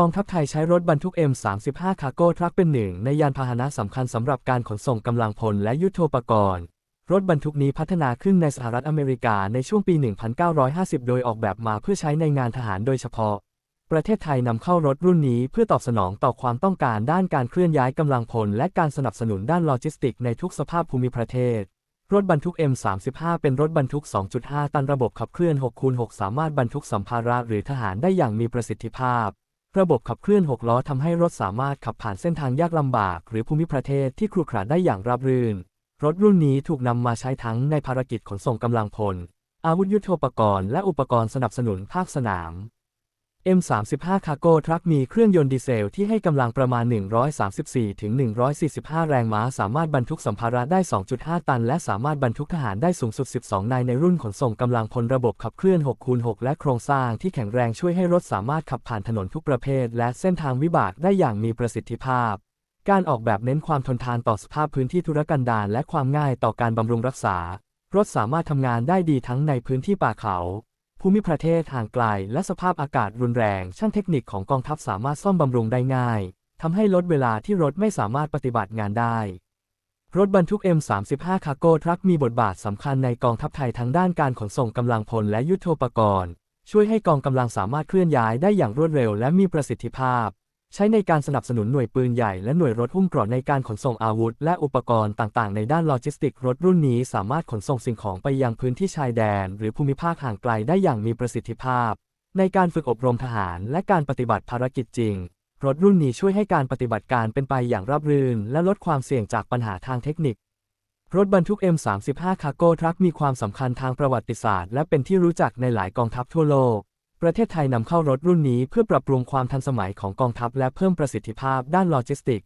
กองทัพไทยใช้รถบรรทุก M35 คาร์โก้ทรัคเป็นหนึ่งในยานพาหนะสำคัญสำหรับการขนส่งกำลังพลและยุทโธปกรณ์ รถบรรทุกนี้พัฒนาขึ้นในสหรัฐอเมริกาในช่วงปี 1950 โดยออกแบบมาเพื่อใช้ในงานทหารโดยเฉพาะ ประเทศไทยนำเข้ารถรุ่นนี้เพื่อตอบสนองต่อความต้องการด้านการเคลื่อนย้ายกำลังพล และการสนับสนุนด้านโลจิสติกในทุกสภาพภูมิประเทศ รถบรรทุก M35 เป็นรถบรรทุก 2.5 ตันระบบขับเคลื่อน 6x6 สามารถบรรทุกสัมภาระหรือทหารได้อย่างมีประสิทธิภาพ ระบบขับเคลื่อน 6 ล้อทำให้รถสามารถขับผ่านเส้นทางยากลำบาก หรือภูมิประเทศที่ครุขระได้อย่างราบรื่น รถรุ่นนี้ถูกนำมาใช้ทั้งในภารกิจขนส่งกำลังพล อาวุธยุทโธปกรณ์และอุปกรณ์สนับสนุนภาคสนาม M35 คาร์โก้ทรัคมีเครื่องยนต์ดีเซลที่ให้กำลังประมาณ 134-145 แรงม้า สามารถบรรทุกสัมภาระได้ 2.5 ตัน และสามารถบรรทุกทหารได้สูงสุด 12 นายในรุ่นขนส่งกำลังพลระบบขับเคลื่อน 6x6 และโครงสร้างที่แข็งแรงช่วยให้รถสามารถขับผ่านถนนทุกประเภท และเส้นทางวิบากได้อย่างมีประสิทธิภาพ การออกแบบเน้นความทนทานต่อสภาพพื้นที่ธุรกันดารและความง่ายต่อการบำรุงรักษา รถสามารถทำงานได้ดีทั้งในพื้นที่ป่าเขา ภูมิประเทศห่างไกลและสภาพอากาศรุนแรง ช่างเทคนิคของกองทัพสามารถซ่อมบำรุงได้ง่ายทำให้ลดเวลาที่รถไม่สามารถปฏิบัติงานได้ รถบรรทุก M35 คาร์โก้ทรัคมีบทบาทสำคัญในกองทัพไทยทั้งด้านการขนส่งกำลังพลและยุทโธปกรณ์ ช่วยให้กองกำลังสามารถเคลื่อนย้ายได้อย่างรวดเร็วและมีประสิทธิภาพ ใช้ในการสนับสนุนหน่วยปืนใหญ่และหน่วยรถหุ้มเกราะในการขนส่งอาวุธ และอุปกรณ์ต่างๆ ในด้านโลจิสติก รถรุ่นนี้สามารถขนส่งสิ่งของไปยังพื้นที่ชายแดน หรือภูมิภาคห่างไกลได้อย่างมีประสิทธิภาพ ในการฝึกอบรมทหารและการปฏิบัติภารกิจจริง รถรุ่นนี้ช่วยให้การปฏิบัติการเป็นไปอย่างราบรื่น และลดความเสี่ยงจากปัญหาทางเทคนิค รถบรรทุก M35 คาร์โก้ทรัคมีความสำคัญทางประวัติศาสตร์ และเป็นที่รู้จักในหลายกองทัพทั่วโลก ประเทศไทยนำเข้ารถรุ่นนี้เพื่อปรับปรุงความทันสมัยของกองทัพและเพิ่มประสิทธิภาพด้านโลจิสติก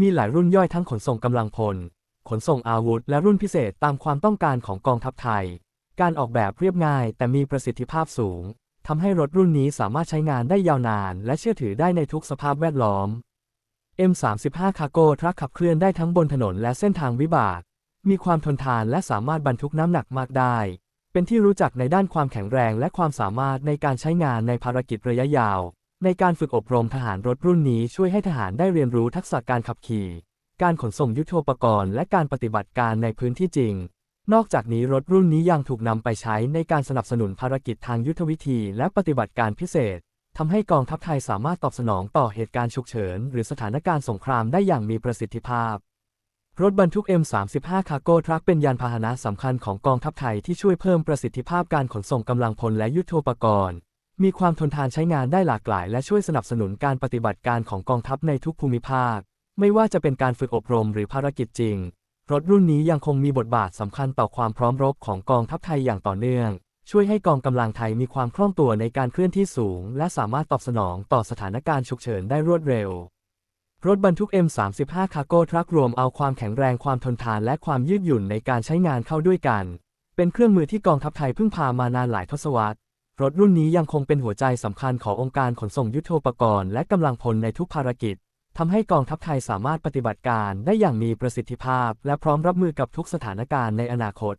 มีหลายรุ่นย่อยทั้งขนส่งกำลังพล ขนส่งอาวุธ และรุ่นพิเศษตามความต้องการของกองทัพไทย การออกแบบเรียบง่ายแต่มีประสิทธิภาพสูงทำให้รถรุ่นนี้สามารถใช้งานได้ยาวนาน และเชื่อถือได้ในทุกสภาพแวดล้อม M35 คาร์โก้ทรัคขับเคลื่อนได้ทั้งบนถนนและเส้นทางวิบาก มีความทนทานและสามารถบรรทุกน้ำหนักมากได้ เป็นที่รู้จักในด้านความแข็งแรงและความสามารถในการใช้งานในภารกิจระยะยาว ในการฝึกอบรมทหารรถรุ่นนี้ช่วยให้ทหารได้เรียนรู้ทักษะการขับขี่ การขนส่งยุทโธปกรณ์ และการปฏิบัติการในพื้นที่จริง นอกจากนี้รถรุ่นนี้ยังถูกนำไปใช้ในการสนับสนุนภารกิจทางยุทธวิธี และปฏิบัติการพิเศษทำให้กองทัพไทยสามารถตอบสนองต่อเหตุการณ์ฉุกเฉิน หรือสถานการณ์สงครามได้อย่างมีประสิทธิภาพ รถบรรทุก M35 คาร์โก้ทรัคเป็นยานพาหนะสำคัญของกองทัพไทยที่ช่วยเพิ่มประสิทธิภาพการขนส่งกำลังพลและยุทโธปกรณ์ มีความทนทานใช้งานได้หลากหลาย และช่วยสนับสนุนการปฏิบัติการของกองทัพในทุกภูมิภาค ไม่ว่าจะเป็นการฝึกอบรมหรือภารกิจจริง รถรุ่นนี้ยังคงมีบทบาทสำคัญต่อความพร้อมรบของกองทัพไทยอย่างต่อเนื่อง ช่วยให้กองกำลังไทยมีความคล่องตัวในการเคลื่อนที่สูง และสามารถตอบสนองต่อสถานการณ์ฉุกเฉินได้รวดเร็ว รถบรรทุก M35 คาร์โก้ทรัครวมเอาความแข็งแรงความทนทานและความยืดหยุ่นในการใช้งานเข้าด้วยกัน เป็นเครื่องมือที่กองทัพไทยพึ่งพามานานหลายทศวรรษ รถรุ่นนี้ยังคงเป็นหัวใจสำคัญขององค์การขนส่งยุทโธปกรณ์และกำลังพลในทุกภารกิจทำให้กองทัพไทยสามารถปฏิบัติการได้อย่างมีประสิทธิภาพ และพร้อมรับมือกับทุกสถานการณ์ในอนาคต